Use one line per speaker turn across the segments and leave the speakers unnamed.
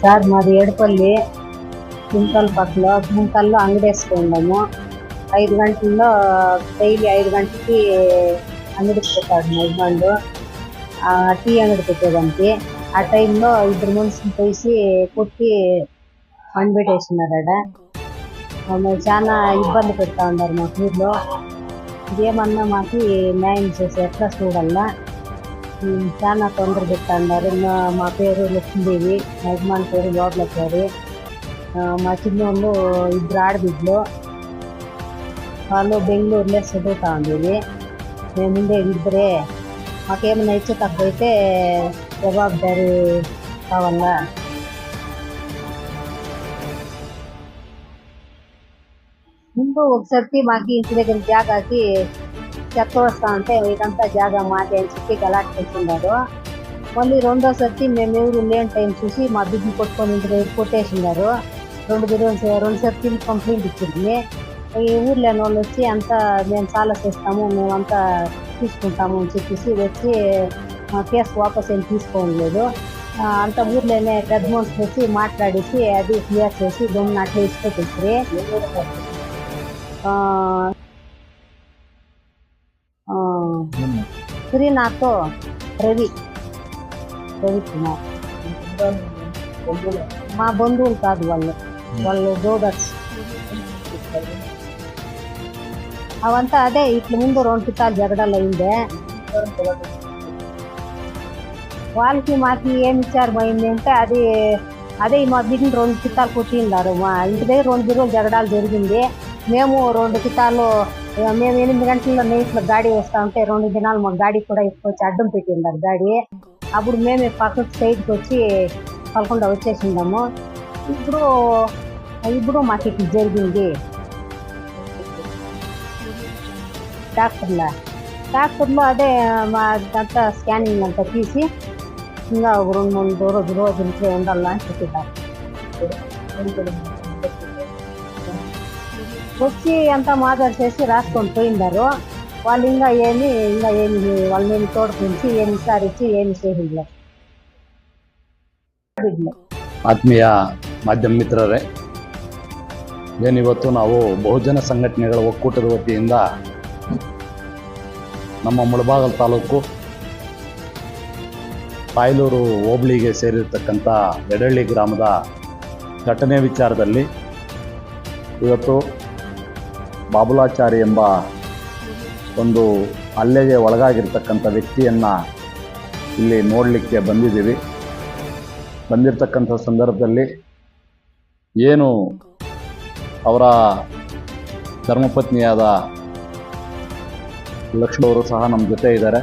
Sir మాది ఏడుపల్లి. కుంకల్ పక్కల కుంకల్లో అంగడి వేసుకున్నాము ఐదు గంటల్లో డైలీ ఐదు గంటలకి అంగడికి పెట్టాడు మా యజమానుడు. ఆ టీ అంగడి పెట్టేదానికి. ఆ టైంలో ఇద్దరు మనుషులు పోసి కొట్టి పని ఆడ చాలా ఇబ్బంది పెడతా ఉన్నారు మా ఊర్లో. ఇదేమన్నా మాకు న్యాయం చేసి ఎట్లా చూడాలా? చాలా తొందర పెడతా ఉన్నారు మా మా పేరు లక్ష్మీదేవి మా యజమాని పేరు లోపలచారి మా చిన్నోళ్ళు ఇద్దరు ఆడబిడ్డలు వాళ్ళు బెంగళూరులో చదువుతా ఉండేది మేము ఉండేది ఇద్దరే మాకేమైనా ఇచ్చే తక్కువ అయితే జవాబుదారి కావాలా ముందు ఒకసారి మాకు ఇంటి దగ్గర జాగాకి చెత్త వస్తా ఉంటే ఇదంతా జాగా మాట అని చెప్పి గలాట్ చేస్తున్నారు మళ్ళీ రెండోసరికి మేము ఎవరు లేని టైం చూసి మా బిడ్డని కొట్టుకొని ఇంటి దగ్గర కొట్టేసినారు రెండు బిర్యానీ రెండు సర్తి కంప్లైంట్ ఇచ్చింది. ఈ ఊర్లోని వాళ్ళు వచ్చి అంతా మేము చాలా చేస్తాము మేమంతా తీసుకుంటాము అని చెప్పేసి వచ్చి మా కేసు వాపస్ ఏం తీసుకోలేదు. అంత ఊర్లోనే పెద్ద మనుషులు వచ్చి మాట్లాడేసి అది క్లియర్ చేసి గమ్మున అట్లా ఇసుకొచ్చేసి నాతో రవి. రవి కుమార్. మా బంధువులు కాదు వాళ్ళు. వాళ్ళు బ్రోదర్స్ అవంతా అదే ఇట్ల ముందు రెండు పితాలు జగడాలు అయిందే వాళ్ళకి మాకి ఏమి ఇచ్చారు పోయింది అంటే అది అదే మా బిడ్డని రెండు చిత్తాలు కొట్టిన్నారు మా ఇంటి దగ్గర రెండు బిర్రులు జగడాలు జరిగింది. మేము రెండు కితాలు మేము ఎనిమిది గంటల నైట్లో గాడి వేస్తా ఉంటే రెండు దినాలు మా గాడి కూడా ఎక్కువచ్చి అడ్డం పెట్టిండారు గాడి. అప్పుడు మేమే పక్కకు సైడ్కి వచ్చి పలకుండా వచ్చేసిందాము ఇప్పుడు ఇప్పుడు మాకు ఇట్లా జరిగింది. డాక్టర్లో? డాక్టర్లో అదే మా అంతా స్కానింగ్ అంతా తీసి ఇంకా ఒక రెండు మూడు రోజులు రోజు ఉండాలని చెప్పారు వచ్చి అంతా మాదర్ చేసి రాసుకొని పోయినారు వాళ్ళు ఇంకా ఏమి ఇంకా ఏమి వాళ్ళని ఏమి తోడుకుంచి ఏమి విచారించి ఏమి చేసిండ్రు ಬಿಡ್ಲು
ಆತ್ಮೀಯ ಮಾಧ್ಯಮ ಮಿತ್ರರೇ ಏನಿವತ್ತು ನಾವು ಬಹುಜನ ಸಂಘಟನೆಗಳ ಒಕ್ಕೂಟದ ವತಿಯಿಂದ ನಮ್ಮ ಮುಳಬಾಗಲ್ ತಾಲೂಕು ಪಾಯಲೂರು ಹೋಬಳಿಗೆ ಸೇರಿರ್ತಕ್ಕಂಥ ಎಡಳ್ಳಿ ಗ್ರಾಮದ ಘಟನೆ ವಿಚಾರದಲ್ಲಿ ಇವತ್ತು ಬಾಬುಲಾಚಾರಿ ಎಂಬ ಒಂದು ಹಲ್ಲೆಗೆ ಒಳಗಾಗಿರ್ತಕ್ಕಂಥ ವ್ಯಕ್ತಿಯನ್ನು ಇಲ್ಲಿ ನೋಡಲಿಕ್ಕೆ ಬಂದಿದ್ದೀವಿ. ಬಂದಿರತಕ್ಕಂಥ ಸಂದರ್ಭದಲ್ಲಿ ಏನು ಅವರ ಧರ್ಮಪತ್ನಿಯಾದ ಲಕ್ಷ್ಮವರು ಸಹ ನಮ್ಮ ಜೊತೆ ಇದ್ದಾರೆ.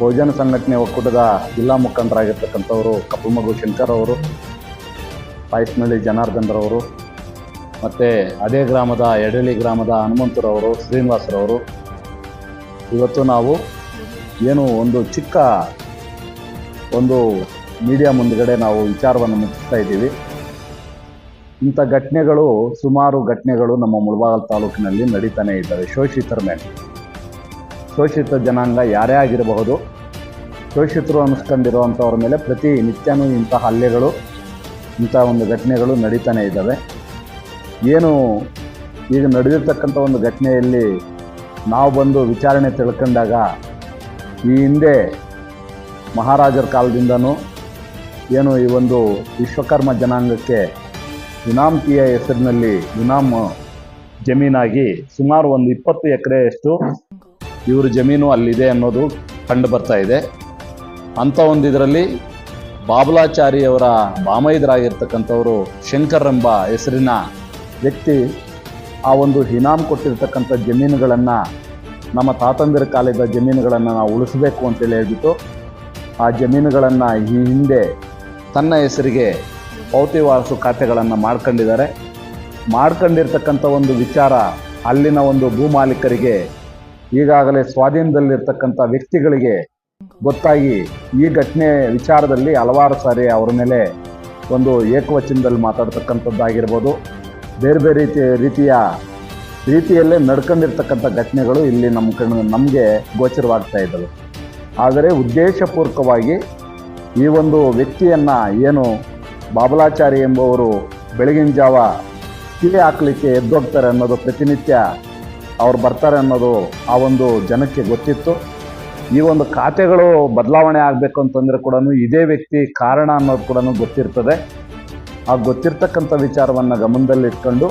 ಬಹುಜನ ಸಂಘಟನೆ ಒಕ್ಕೂಟದ ಜಿಲ್ಲಾ ಮುಖಂಡರಾಗಿರ್ತಕ್ಕಂಥವರು ಕಪ್ಪಮಗು ಶಂಕರ್ ಅವರು, ಪಾಯಸ್ನಳ್ಳಿ ಜನಾರ್ದನ್ರವರು ಮತ್ತು ಅದೇ ಗ್ರಾಮದ ಎಡಳಿ ಗ್ರಾಮದ ಹನುಮಂತರವರು, ಶ್ರೀನಿವಾಸರವರು. ಇವತ್ತು ನಾವು ಏನು ಒಂದು ಚಿಕ್ಕ ಒಂದು ಮೀಡಿಯಾ ಮುಂದುಗಡೆ ನಾವು ವಿಚಾರವನ್ನು ಮುಟ್ಟಿಸ್ತಾ ಇದ್ದೀವಿ. ಇಂಥ ಘಟನೆಗಳು, ಸುಮಾರು ಘಟನೆಗಳು ನಮ್ಮ ಮುಳಬಾಗಲ್ ತಾಲೂಕಿನಲ್ಲಿ ನಡೀತಾನೆ ಇದ್ದಾವೆ ಶೋಷಿತರ ಮೇಲೆ. ಶೋಷಿತ ಜನಾಂಗ ಯಾರೇ ಆಗಿರಬಹುದು, ಶೋಷಿತರು ಅನಿಸ್ಕೊಂಡಿರುವಂಥವ್ರ ಮೇಲೆ ಪ್ರತಿ ನಿತ್ಯನೂ ಇಂಥ ಹಲ್ಲೆಗಳು, ಇಂಥ ಒಂದು ಘಟನೆಗಳು ನಡೀತಾನೆ ಇದ್ದಾವೆ. ಏನು ಈಗ ನಡೆದಿರ್ತಕ್ಕಂಥ ಒಂದು ಘಟನೆಯಲ್ಲಿ ನಾವು ಬಂದು ವಿಚಾರಣೆ ತಿಳ್ಕೊಂಡಾಗ ಈ ಹಿಂದೆ ಮಹಾರಾಜರ ಕಾಲದಿಂದನೂ ಏನು ಈ ಒಂದು ವಿಶ್ವಕರ್ಮ ಜನಾಂಗಕ್ಕೆ ಇನಾಮ್ತಿಯ ಹೆಸರಿನಲ್ಲಿ ಇನಾಮ್ ಜಮೀನಾಗಿ ಸುಮಾರು ಒಂದು ಇಪ್ಪತ್ತು ಎಕರೆಯಷ್ಟು ಇವ್ರ ಜಮೀನು ಅಲ್ಲಿದೆ ಅನ್ನೋದು ಕಂಡು ಬರ್ತಾ ಇದೆ. ಅಂಥ ಒಂದು ಇದರಲ್ಲಿ ಬಾಬಲಾಚಾರಿಯವರ ಬಾಮೈದರಾಗಿರ್ತಕ್ಕಂಥವರು ಶಂಕರ್ ಎಂಬ ಹೆಸರಿನ ವ್ಯಕ್ತಿ ಆ ಒಂದು ಹಿನಾಮ್ ಕೊಟ್ಟಿರ್ತಕ್ಕಂಥ ಜಮೀನುಗಳನ್ನು, ನಮ್ಮ ತಾತಂದಿರ ಕಾಲದ ಜಮೀನುಗಳನ್ನು ನಾವು ಉಳಿಸಬೇಕು ಅಂತೇಳಿ ಹೇಳಿಬಿಟ್ಟು, ಆ ಜಮೀನುಗಳನ್ನು ಈ ಹಿಂದೆ ತನ್ನ ಹೆಸರಿಗೆ ಪೌತಿ ವಾರಸು ಖಾತೆಗಳನ್ನು ಮಾಡ್ಕೊಂಡಿದ್ದಾರೆ. ಮಾಡ್ಕೊಂಡಿರ್ತಕ್ಕಂಥ ಒಂದು ವಿಚಾರ ಅಲ್ಲಿನ ಒಂದು ಭೂಮಾಲೀಕರಿಗೆ ಈಗಾಗಲೇ ಸ್ವಾಧೀನದಲ್ಲಿರ್ತಕ್ಕಂಥ ವ್ಯಕ್ತಿಗಳಿಗೆ ಗೊತ್ತಾಗಿ ಈ ಘಟನೆ ವಿಚಾರದಲ್ಲಿ ಹಲವಾರು ಸಾರಿ ಅವರ ಮೇಲೆ ಒಂದು ಏಕವಚನದಲ್ಲಿ ಮಾತಾಡ್ತಕ್ಕಂಥದ್ದಾಗಿರ್ಬೋದು. ಬೇರೆ ಬೇರೆ ರೀತಿ, ರೀತಿಯ, ರೀತಿಯಲ್ಲೇ ನಡ್ಕೊಂಡಿರ್ತಕ್ಕಂಥ ಘಟನೆಗಳು ಇಲ್ಲಿ ನಮ್ಮ ಕಣ್ಣು, ನಮಗೆ ಗೋಚರವಾಗ್ತಾ ಇದ್ದವು. ಆದರೆ ಉದ್ದೇಶಪೂರ್ವಕವಾಗಿ ಈ ಒಂದು ವ್ಯಕ್ತಿಯನ್ನು ಏನು ಬಾಬಲಾಚಾರಿ ಎಂಬುವರು ಬೆಳಗಿನ ಜಾವ ಕಿಲೆ ಹಾಕಲಿಕ್ಕೆ ಎದ್ದೋಗ್ತಾರೆ ಅನ್ನೋದು ಪ್ರತಿನಿತ್ಯ ಅವ್ರು ಬರ್ತಾರೆ ಅನ್ನೋದು ಆ ಒಂದು ಜನಕ್ಕೆ ಗೊತ್ತಿತ್ತು. ಈ ಒಂದು ಖಾತೆಗಳು ಬದಲಾವಣೆ ಆಗಬೇಕು ಅಂತಂದರೆ ಕೂಡ ಇದೇ ವ್ಯಕ್ತಿ ಕಾರಣ ಅನ್ನೋದು ಕೂಡ ಗೊತ್ತಿರ್ತದೆ. ಆ ಗೊತ್ತಿರ್ತಕ್ಕಂಥ ವಿಚಾರವನ್ನು ಗಮನದಲ್ಲಿಟ್ಕೊಂಡು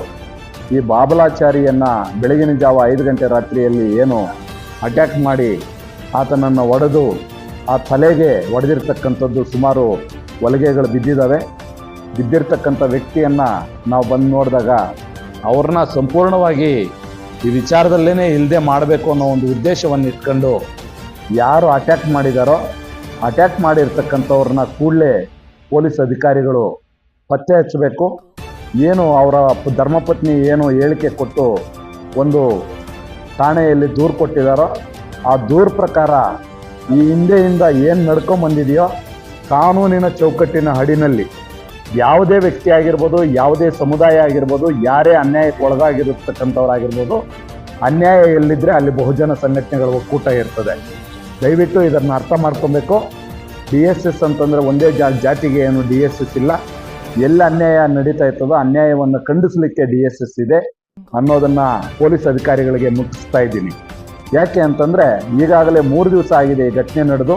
ಈ ಬಾಬಲಾಚಾರಿಯನ್ನು ಬೆಳಗಿನ ಜಾವ ಐದು ಗಂಟೆ ರಾತ್ರಿಯಲ್ಲಿ ಏನು ಅಟ್ಯಾಕ್ ಮಾಡಿ ಆತನನ್ನು ಒಡೆದು ಆ ತಲೆಗೆ ಒಡೆದಿರ್ತಕ್ಕಂಥದ್ದು ಸುಮಾರು ಹೊಲಿಗೆಗಳು ಬಿದ್ದಿದ್ದಾವೆ. ಬಿದ್ದಿರ್ತಕ್ಕಂಥ ವ್ಯಕ್ತಿಯನ್ನು ನಾವು ಬಂದು ನೋಡಿದಾಗ ಅವ್ರನ್ನ ಸಂಪೂರ್ಣವಾಗಿ ಈ ವಿಚಾರದಲ್ಲೇ ಇಲ್ಲದೆ ಮಾಡಬೇಕು ಅನ್ನೋ ಒಂದು ಉದ್ದೇಶವನ್ನು ಇಟ್ಕೊಂಡು ಯಾರು ಅಟ್ಯಾಕ್ ಮಾಡಿದಾರೋ ಅಟ್ಯಾಕ್ ಮಾಡಿರ್ತಕ್ಕಂಥವ್ರನ್ನ ಕೂಡಲೇ ಪೊಲೀಸ್ ಅಧಿಕಾರಿಗಳು ಪತ್ತೆ ಹಚ್ಚಬೇಕು. ಏನು ಅವರ ಧರ್ಮಪತ್ನಿ ಏನು ಹೇಳಿಕೆ ಕೊಟ್ಟು ಒಂದು ಠಾಣೆಯಲ್ಲಿ ದೂರು ಕೊಟ್ಟಿದ್ದಾರೋ, ಆ ದೂರ ಪ್ರಕಾರ ಈ ಹಿಂದೆಯಿಂದ ಏನು ನಡ್ಕೊಂಬಂದಿದೆಯೋ ಕಾನೂನಿನ ಚೌಕಟ್ಟಿನ ಹಡಿನಲ್ಲಿ ಯಾವುದೇ ವ್ಯಕ್ತಿ ಆಗಿರ್ಬೋದು, ಯಾವುದೇ ಸಮುದಾಯ ಆಗಿರ್ಬೋದು, ಯಾರೇ ಅನ್ಯಾಯಕ್ಕೆ ಒಳಗಾಗಿರತಕ್ಕಂಥವ್ರಾಗಿರ್ಬೋದು, ಅನ್ಯಾಯ ಎಲ್ಲಿದ್ದರೆ ಅಲ್ಲಿ ಬಹುಜನ ಸಂಘಟನೆಗಳ ಒಕ್ಕೂಟ ಇರ್ತದೆ. ದಯವಿಟ್ಟು ಇದನ್ನು ಅರ್ಥ ಮಾಡ್ಕೊಬೇಕು. ಡಿ ಎಸ್ ಎಸ್ ಅಂತಂದರೆ ಒಂದೇ ಜಾತಿಗೆ ಏನು ಡಿ ಎಸ್ ಎಸ್ ಇಲ್ಲ. ಎಲ್ಲಿ ಅನ್ಯಾಯ ನಡೀತಾ ಇರ್ತದೋ ಅನ್ಯಾಯವನ್ನು ಖಂಡಿಸಲಿಕ್ಕೆ ಡಿ ಎಸ್ ಎಸ್ ಇದೆ ಅನ್ನೋದನ್ನ ಪೊಲೀಸ್ ಅಧಿಕಾರಿಗಳಿಗೆ ಮುಟ್ಟಿಸ್ತಾ ಇದ್ದೀನಿ. ಯಾಕೆ ಅಂತಂದರೆ ಈಗಾಗಲೇ ಮೂರು ದಿವಸ ಆಗಿದೆ ಈ ಘಟನೆ ನಡೆದು.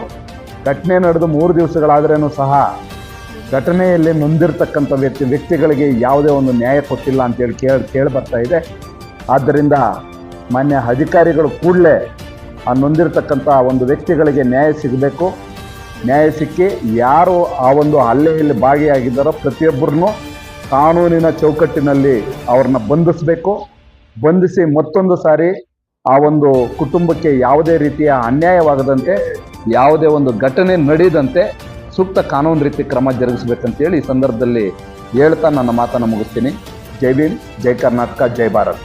ಘಟನೆ ನಡೆದು ಮೂರು ದಿವಸಗಳಾದ್ರೂ ಸಹ ಘಟನೆಯಲ್ಲಿ ನೊಂದಿರ್ತಕ್ಕಂಥ ವ್ಯಕ್ತಿ, ವ್ಯಕ್ತಿಗಳಿಗೆ ಯಾವುದೇ ಒಂದು ನ್ಯಾಯ ಕೊಟ್ಟಿಲ್ಲ ಅಂತೇಳಿ ಕೇಳಿ ಕೇಳಿ ಬರ್ತಾ ಇದೆ. ಆದ್ದರಿಂದ ಮಾನ್ಯ ಅಧಿಕಾರಿಗಳು ಕೂಡಲೇ ಆ ನೊಂದಿರ್ತಕ್ಕಂಥ ಒಂದು ವ್ಯಕ್ತಿಗಳಿಗೆ ನ್ಯಾಯ ಸಿಗಬೇಕು. ನ್ಯಾಯ ಸಿಕ್ಕಿ ಯಾರು ಆ ಒಂದು ಹಲ್ಲೆಯಲ್ಲಿ ಭಾಗಿಯಾಗಿದ್ದಾರೋ ಪ್ರತಿಯೊಬ್ಬರನ್ನು ಕಾನೂನಿನ ಚೌಕಟ್ಟಿನಲ್ಲಿ ಅವ್ರನ್ನ ಬಂಧಿಸಬೇಕು. ಬಂಧಿಸಿ ಮತ್ತೊಂದು ಸಾರಿ ಆ ಒಂದು ಕುಟುಂಬಕ್ಕೆ ಯಾವುದೇ ರೀತಿಯ ಅನ್ಯಾಯವಾಗದಂತೆ, ಯಾವುದೇ ಒಂದು ಘಟನೆ ನಡೆಯದಂತೆ ಸೂಕ್ತ ಕಾನೂನು ರೀತಿ ಕ್ರಮ ಜರುಗಿಸಬೇಕಂತೇಳಿ ಈ ಸಂದರ್ಭದಲ್ಲಿ ಹೇಳ್ತಾ ನನ್ನ ಮಾತನ್ನು ಮುಗಿಸ್ತೀನಿ. ಜೈ ಭೀಮ್, ಜೈ ಕರ್ನಾಟಕ, ಜೈ ಭಾರತ್.